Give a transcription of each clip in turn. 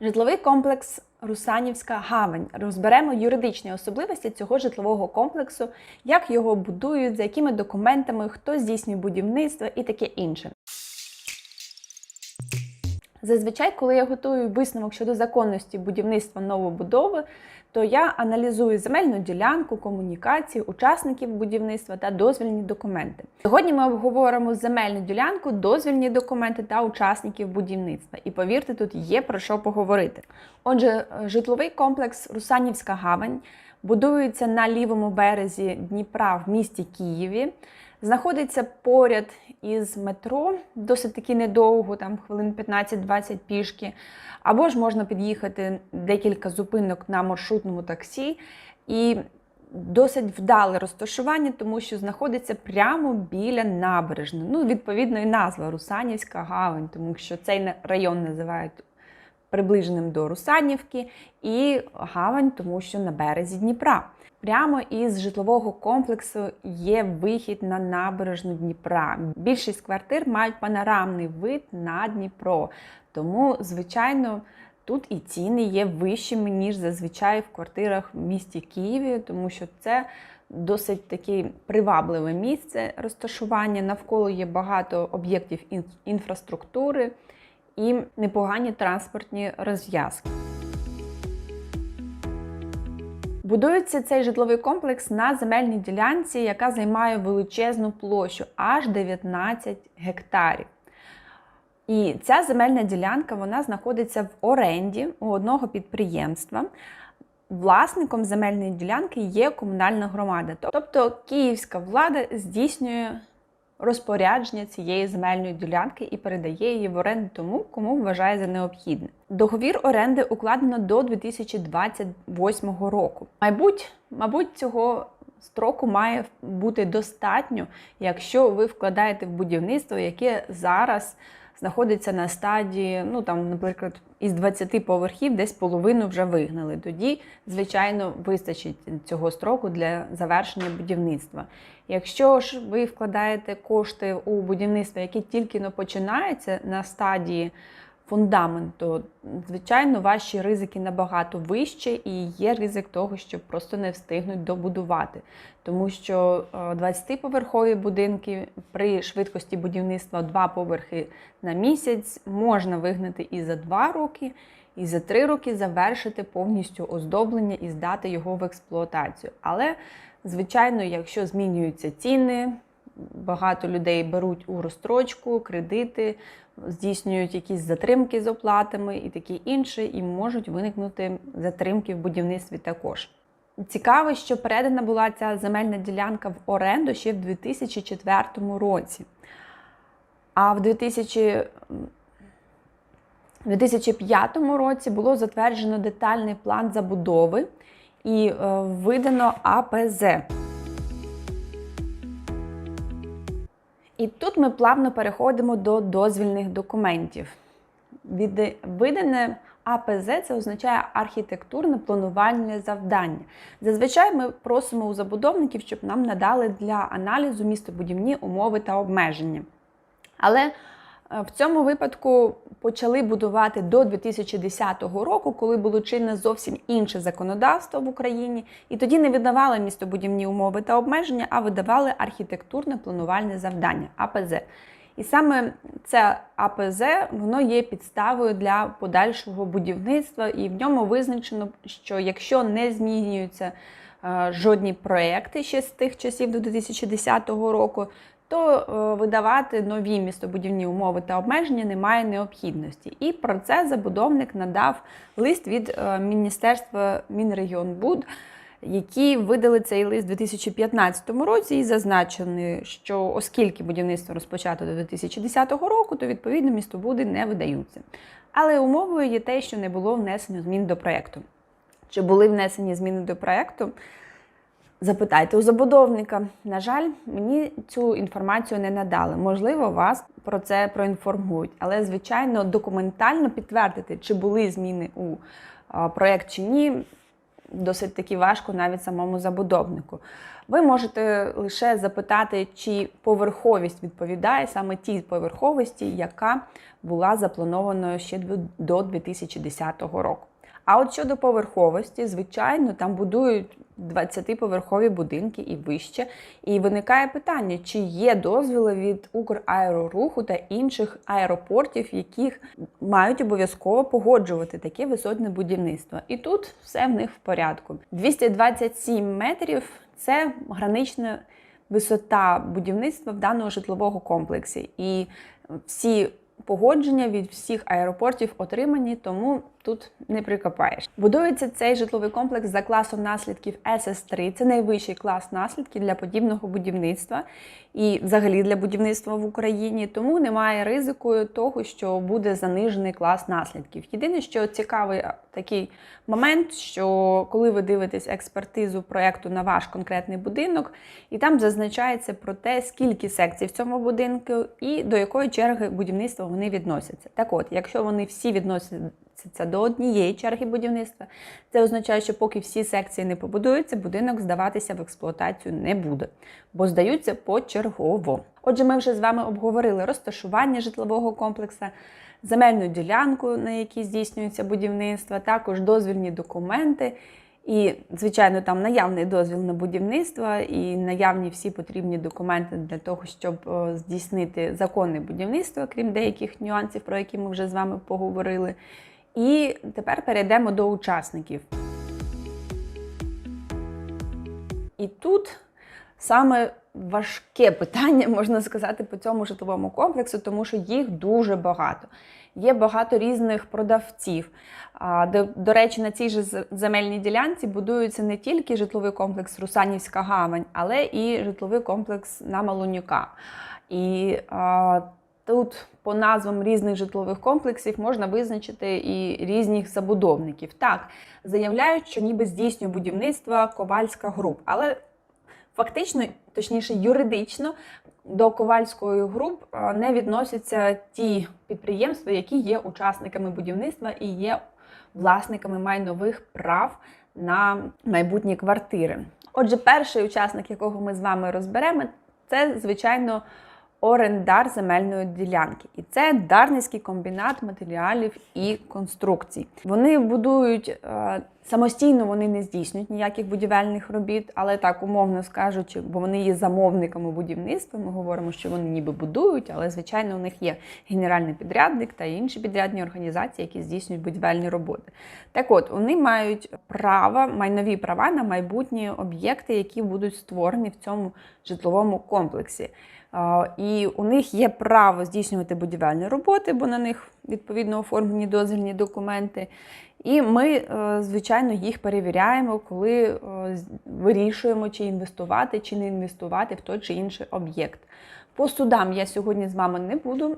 Житловий комплекс Русанівська гавань. Розберемо юридичні особливості цього житлового комплексу, як його будують, за якими документами, хто здійснює будівництво і таке інше. Зазвичай, коли я готую висновок щодо законності будівництва новобудови, то я аналізую земельну ділянку, комунікації, учасників будівництва та дозвільні документи. Сьогодні ми обговоримо земельну ділянку, дозвільні документи та учасників будівництва. І повірте, тут є про що поговорити. Отже, житловий комплекс Русанівська гавань будується на лівому березі Дніпра в місті Києві. Знаходиться поряд із метро, досить таки недовго, там хвилин 15-20 пішки. Або ж можна під'їхати декілька зупинок на маршрутному таксі. І досить вдале розташування, тому що знаходиться прямо біля набережної. Ну, відповідно, і назва Русанівська гавань, тому що цей район називають приближеним до Русанівки, і гавань, тому що на березі Дніпра. Прямо із житлового комплексу є вихід на набережну Дніпра. Більшість квартир мають панорамний вид на Дніпро. Тому, звичайно, тут і ціни є вищими, ніж зазвичай в квартирах в місті Києві, тому що це досить таке привабливе місце розташування. Навколо є багато об'єктів інфраструктури і непогані транспортні розв'язки. Будується цей житловий комплекс на земельній ділянці, яка займає величезну площу аж 19 гектарів. І ця земельна ділянка вона знаходиться в оренді у одного підприємства. Власником земельної ділянки є комунальна громада. Тобто київська влада здійснює розпорядження цієї земельної ділянки і передає її в оренду тому, кому вважає за необхідне. Договір оренди укладено до 2028 року. Майбуть, мабуть, цього строку має бути достатньо, якщо ви вкладаєте в будівництво, яке зараз знаходиться на стадії, ну там, наприклад, із 20 поверхів десь половину вже вигнали. Тоді, звичайно, вистачить цього строку для завершення будівництва. Якщо ж ви вкладаєте кошти у будівництво, яке тільки починається на стадії фундаменту, звичайно, ваші ризики набагато вищі, і є ризик того, що просто не встигнуть добудувати. Тому що 20-поверхові будинки при швидкості будівництва 2 поверхи на місяць можна вигнати і за 2 роки, і за 3 роки завершити повністю оздоблення і здати його в експлуатацію. Але, звичайно, якщо змінюються ціни, багато людей беруть у розстрочку, кредити, здійснюють якісь затримки з оплатами і таке інше, і можуть виникнути затримки в будівництві також. Цікаво, що передана була ця земельна ділянка в оренду ще в 2004 році. А в 2000... 2005 році було затверджено детальний план забудови і е, видано АПЗ. І тут ми плавно переходимо до дозвільних документів. Видане АПЗ це означає архітектурне планувальне завдання. Зазвичай ми просимо у забудовників, щоб нам надали для аналізу містобудівні умови та обмеження. Але в цьому випадку почали будувати до 2010 року, коли було чинне зовсім інше законодавство в Україні, і тоді не видавали містобудівні умови та обмеження, а видавали архітектурне планувальне завдання АПЗ. І саме це АПЗ воно є підставою для подальшого будівництва, і в ньому визначено, що якщо не змінюються жодні проекти ще з тих часів до 2010 року, то видавати нові містобудівні умови та обмеження немає необхідності. І про це забудовник надав лист від Міністерства Мінрегіонбуд, які видали цей лист у 2015 році і зазначені, що оскільки будівництво розпочато до 2010 року, то відповідно містобуди не видаються. Але умовою є те, що не було внесено змін до проєкту. Чи були внесені зміни до проєкту? Запитайте у забудовника. На жаль, мені цю інформацію не надали. Можливо, вас про це проінформують, але, звичайно, документально підтвердити, чи були зміни у проєкт чи ні, досить таки важко навіть самому забудовнику. Ви можете лише запитати, чи поверховість відповідає саме тій поверховості, яка була запланованою ще до 2010 року. А от щодо поверховості, звичайно, там будують 20-поверхові будинки і вище. І виникає питання, чи є дозвіли від Украероруху та інших аеропортів, яких мають обов'язково погоджувати таке висотне будівництво. І тут все в них в порядку. 227 метрів це гранична висота будівництва в даного житлового комплексі. І всі погодження від всіх аеропортів отримані, тому тут не прикопаєш. Будується цей житловий комплекс за класом наслідків СС3. Це найвищий клас наслідків для подібного будівництва і взагалі для будівництва в Україні. Тому немає ризику того, що буде занижений клас наслідків. Єдине, що цікавий такий момент, що коли ви дивитесь експертизу проєкту на ваш конкретний будинок, і там зазначається про те, скільки секцій в цьому будинку і до якої черги будівництва вони відносяться. Так от, якщо вони всі відносяться це до однієї черги будівництва. Це означає, що поки всі секції не побудуються, будинок здаватися в експлуатацію не буде, бо здаються почергово. Отже, ми вже з вами обговорили розташування житлового комплексу, земельну ділянку, на якій здійснюється будівництво, також дозвільні документи. І, звичайно, там наявний дозвіл на будівництво і наявні всі потрібні документи для того, щоб здійснити законне будівництво, крім деяких нюансів, про які ми вже з вами поговорили. І тепер перейдемо до учасників. І тут саме важке питання, можна сказати, по цьому житловому комплексу, тому що їх дуже багато. Є багато різних продавців. До, до речі, на цій же земельній ділянці будується не тільки житловий комплекс Русанівська гавань, але і житловий комплекс на Малонюка. І а, Тут по назвам різних житлових комплексів можна визначити і різних забудовників. Так, заявляють, що ніби здійснює будівництво Ковальська груп, але фактично, точніше, юридично до Ковальської груп не відносяться ті підприємства, які є учасниками будівництва і є власниками майнових прав на майбутні квартири. Отже, перший учасник, якого ми з вами розберемо, це звичайно орендар земельної ділянки. І це Дарницький комбінат матеріалів і конструкцій. Вони будують е, самостійно, вони не здійснюють ніяких будівельних робіт, але так умовно скажучи, бо вони є замовниками будівництва. Ми говоримо, що вони ніби будують, але звичайно у них є генеральний підрядник та інші підрядні організації, які здійснюють будівельні роботи. Так от вони мають право, майнові права на майбутні об'єкти, які будуть створені в цьому житловому комплексі. І у них є право здійснювати будівельні роботи, бо на них відповідно оформлені дозвільні документи. І ми, е, звичайно, їх перевіряємо, коли е, вирішуємо, чи інвестувати, чи не інвестувати в той чи інший об'єкт. По судам я сьогодні з вами не буду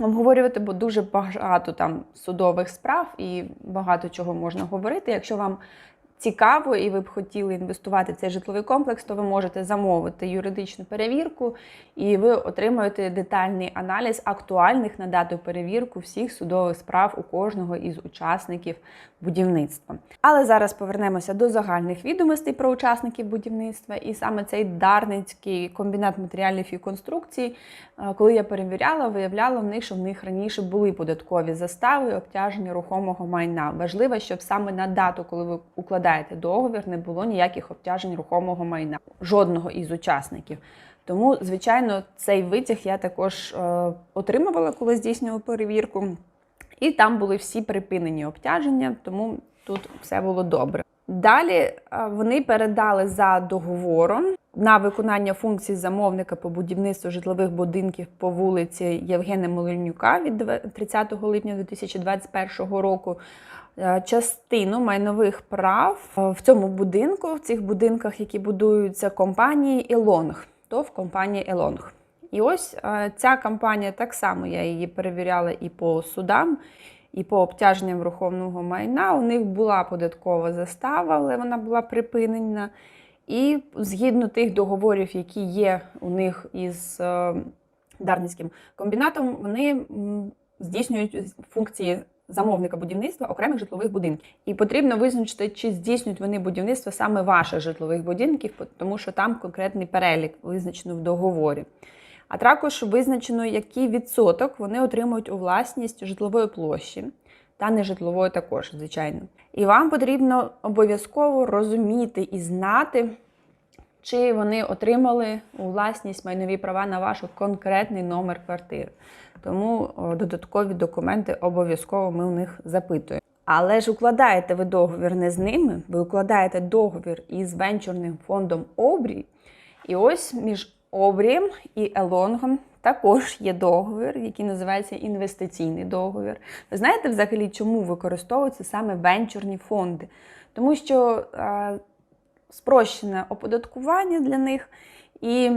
обговорювати, бо дуже багато там судових справ і багато чого можна говорити. Якщо вам цікаво, і ви б хотіли інвестувати в цей житловий комплекс, то ви можете замовити юридичну перевірку, і ви отримаєте детальний аналіз актуальних на дату перевірку всіх судових справ у кожного із учасників будівництва. Але зараз повернемося до загальних відомостей про учасників будівництва, і саме цей Дарницький комбінат матеріалів і конструкцій, е, коли я перевіряла, виявляла в них, що в них раніше були податкові застави, обтяження рухомого майна. Важливо, щоб саме на дату, коли ви укладаєте договір, не було ніяких обтяжень рухомого майна, жодного із учасників. Тому, звичайно, цей витяг я також е, отримувала, коли здійснювала перевірку. І там були всі припинені обтяження, тому тут все було добре. Далі е, вони передали за договором на виконання функцій замовника по будівництву житлових будинків по вулиці Євгена Молинюка від 30 липня 2021 року. Е, частину майнових прав е, в цьому будинку, в цих будинках, які будуються компанії Елонг, то в компанії Елонг. І ось е, ця кампанія так само я її перевіряла і по судам, і по обтяженням рухомного майна. У них була податкова застава, але вона була припинена. І згідно тих договорів, які є у них із Дарницьким комбінатом, вони здійснюють функції замовника будівництва окремих житлових будинків. І потрібно визначити, чи здійснюють вони будівництво саме ваших житлових будинків, тому що там конкретний перелік визначено в договорі. А також визначено, який відсоток вони отримують у власність житлової площі та нежитлової також, звичайно. І вам потрібно обов'язково розуміти і знати, чи вони отримали у власність майнові права на ваш конкретний номер квартири. Тому додаткові документи обов'язково ми у них запитуємо. Але ж укладаєте ви договір не з ними, ви укладаєте договір із венчурним фондом Обрій. І ось між Обрієм і Елонгом також є договір, який називається інвестиційний договір. Ви знаєте взагалі, чому використовуються саме венчурні фонди? Тому що спрощене оподаткування для них, і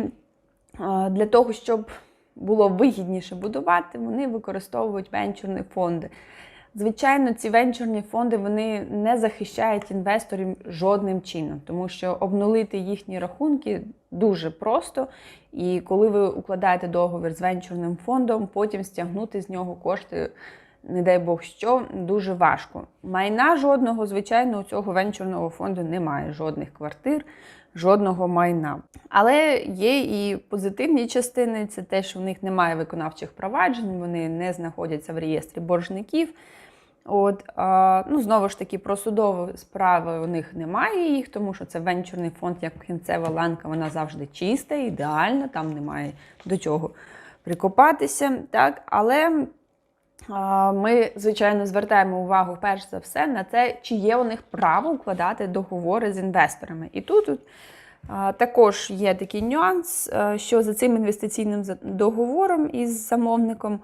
е, для того, щоб було вигідніше будувати, вони використовують венчурні фонди. Звичайно, ці венчурні фонди вони не захищають інвесторів жодним чином, тому що обнулити їхні рахунки дуже просто. І коли ви укладаєте договір з венчурним фондом, потім стягнути з нього кошти, не дай Бог що, дуже важко. Майна жодного, звичайно, у цього венчурного фонду немає жодних квартир, жодного майна. Але є і позитивні частини: це те, що в них немає виконавчих проваджень, вони не знаходяться в реєстрі боржників. От, ну, Знову ж таки, про судові справи у них немає їх, тому що це венчурний фонд, як кінцева ланка, вона завжди чиста, ідеальна, там немає до чого прикопатися. Так? Але ми, звичайно, звертаємо увагу перш за все на те, чи є у них право укладати договори з інвесторами. І тут, тут також є такий нюанс, що за цим інвестиційним договором із замовником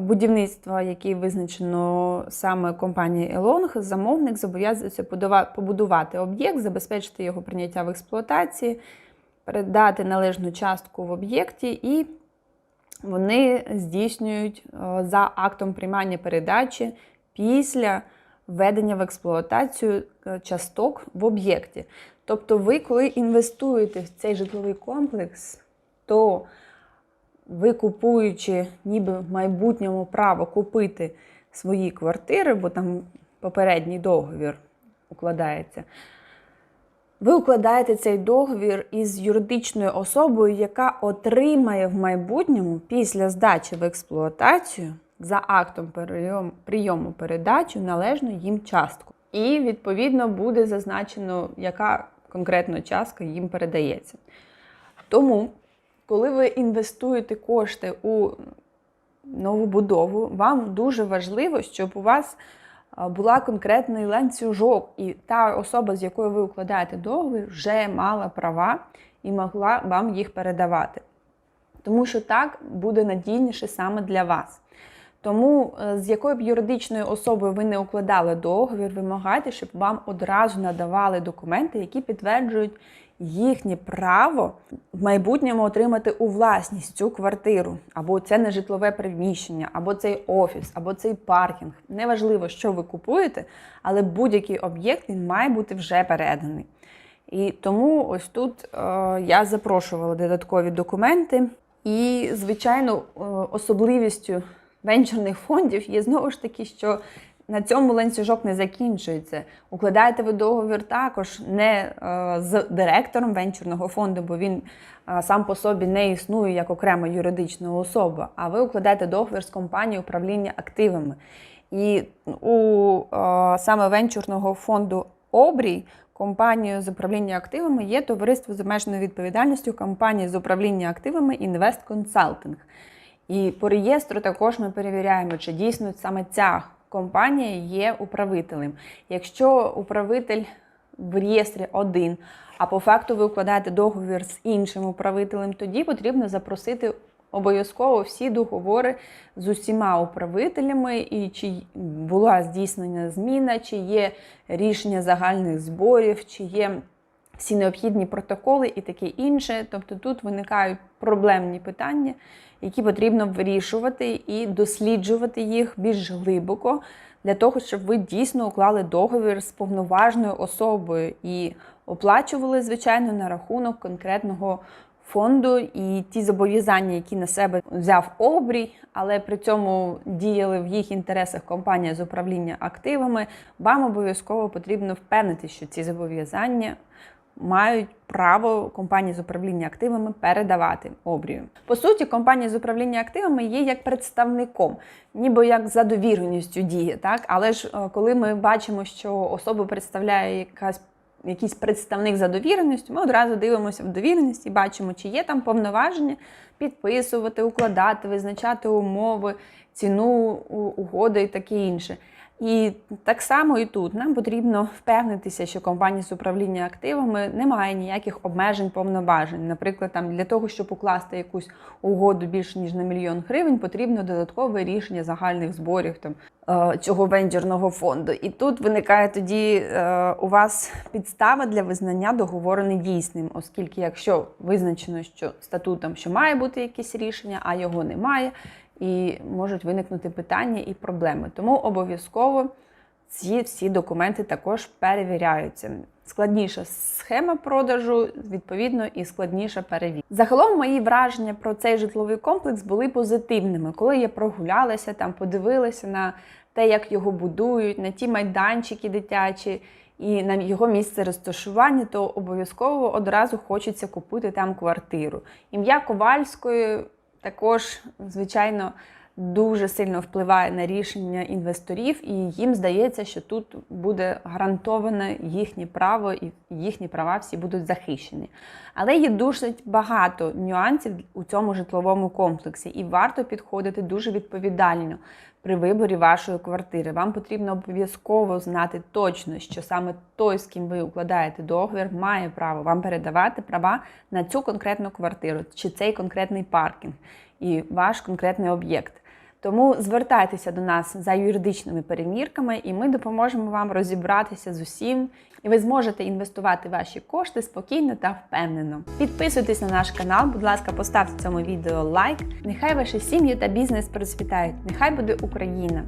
будівництва, який визначено саме компанією Елонг, замовник зобов'язується побудувати об'єкт, забезпечити його прийняття в експлуатації, передати належну частку в об'єкті, і вони здійснюють за актом приймання передачі після введення в експлуатацію е, часток в об'єкті. Тобто, ви, коли інвестуєте в цей житловий комплекс, то ви купуючи, ніби в майбутньому право купити свої квартири, бо там попередній договір укладається. Ви укладаєте цей договір із юридичною особою, яка отримає в майбутньому після здачі в експлуатацію за актом прийому передачу належну їм частку. І, відповідно, буде зазначено, яка конкретно частка їм передається. Тому коли ви інвестуєте кошти у нову будову, вам дуже важливо, щоб у вас була конкретний ланцюжок, і та особа, з якою ви укладаєте договір, вже мала права і могла вам їх передавати. Тому що так буде надійніше саме для вас. Тому, е, з якою б юридичною особою ви не укладали договір, вимагайте, щоб вам одразу надавали документи, які підтверджують їхнє право в майбутньому отримати у власність цю квартиру, або це нежитлове приміщення, або цей офіс, або цей паркінг. Неважливо, що ви купуєте, але будь-який об'єкт він має бути вже переданий. І тому ось тут е, я запрошувала додаткові документи. І, звичайно, е, особливістю венчурних фондів є знову ж таки, що на цьому ланцюжок не закінчується. Укладаєте ви договір також не е, з директором венчурного фонду, бо він е, сам по собі не існує як окрема юридична особа, а ви укладаєте договір з компанією управління активами. І у е, саме венчурного фонду Обрій компанією з управління активами є товариство з обмеженою відповідальністю компанії з управління активами Інвест Консалтинг. І по реєстру також ми перевіряємо, чи дійсно саме ця компанія є управителем. Якщо управитель в реєстрі один, а по факту ви укладаєте договір з іншим управителем, тоді потрібно запросити обов'язково всі договори з усіма управителями, і чи була здійснена зміна, чи є рішення загальних зборів, чи є всі необхідні протоколи і таке інше. Тобто тут виникають проблемні питання, які потрібно вирішувати і досліджувати їх більш глибоко, для того, щоб ви дійсно уклали договір з повноважною особою і оплачували, звичайно, на рахунок конкретного фонду і ті зобов'язання, які на себе взяв обрій, але при цьому діяли в їх інтересах компанія з управління активами, вам обов'язково потрібно впевнити, що ці зобов'язання мають право компанії з управління активами передавати обрію. По суті, компанія з управління активами є як представником, ніби як за довіреністю діє. Так? Але ж е, коли ми бачимо, що особу представляє якась якийсь представник за довіреністю, ми одразу дивимося в довіреність і бачимо, чи є там повноваження підписувати, укладати, визначати умови, ціну угоди і таке інше. І так само і тут нам потрібно впевнитися, що компанія з управління активами не має ніяких обмежень повноважень. Наприклад, там для того, щоб укласти якусь угоду більше ніж на мільйон гривень, потрібно додаткове рішення загальних зборів там е, цього венчурного фонду. І тут виникає тоді е, у вас підстава для визнання договору недійсним, оскільки якщо визначено, що статутом що має бути якесь рішення, а його немає, і можуть виникнути питання і проблеми. Тому обов'язково ці всі документи також перевіряються. Складніша схема продажу, відповідно, і складніша перевірка. Загалом мої враження про цей житловий комплекс були позитивними. Коли я прогулялася, там подивилася на те, як його будують, на ті майданчики дитячі і на його місце розташування, то обов'язково одразу хочеться купити там квартиру. Ім'я Ковальської також, звичайно, дуже сильно впливає на рішення інвесторів, і їм здається, що тут буде гарантоване їхнє право і їхні права всі будуть захищені. Але є дуже багато нюансів у цьому житловому комплексі, і варто підходити дуже відповідально при виборі вашої квартири. Вам потрібно обов'язково знати точно, що саме той, з ким ви укладаєте договір, має право вам передавати права на цю конкретну квартиру чи цей конкретний паркінг і ваш конкретний об'єкт. Тому звертайтеся до нас за юридичними перемірками, і ми допоможемо вам розібратися з усім, і ви зможете інвестувати ваші кошти спокійно та впевнено. Підписуйтесь на наш канал, будь ласка, поставте цьому відео лайк. Нехай ваші сім'ї та бізнес процвітають. Нехай буде Україна!